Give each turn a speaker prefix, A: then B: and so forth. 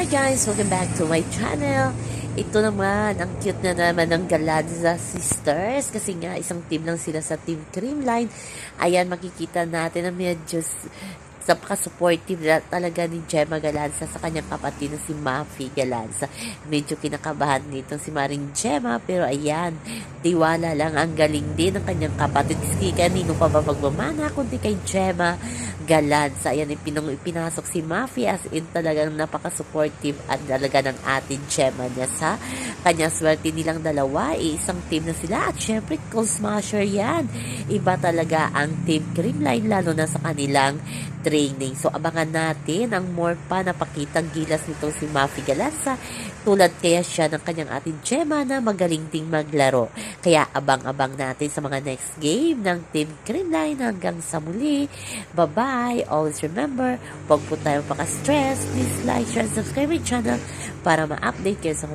A: Hi guys! Welcome back to my channel. Ito naman, ang cute na naman ng Galanza Sisters kasi nga isang team lang sila sa Team Creamline. Ayan, makikita natin na medyo napaka-supportive na talaga ni Gemma Galanza sa kanyang kapatid na si Mafi Galanza. Medyo kinakabahan nito si Maring Gemma pero ayan, tiwala lang ang galing din ng kanyang kapatid. Kasi kanino pa ba magmamana kundi kay Gemma Galanza. Ayan, ipinong, ipinasok si Mafi as in talagang napaka-supportive at talaga ng atin Gemma niya sa kanya swerte nilang dalawa. Eh, isang team na sila at syempre Cold Smasher yan. Iba talaga ang team Creamline lalo na sa kanilang training. So, abangan natin ang more pa na pakitang gilas nitong si Mafi Galanza. Tulad kaya siya ng kanyang ating Gemma na magaling ding maglaro. Kaya abang-abang natin sa mga next game ng Team Creamline hanggang sa muli. Bye-bye! Always remember, huwag po tayo maka-stress. Please like, share, and subscribe my channel para ma-update kayo sa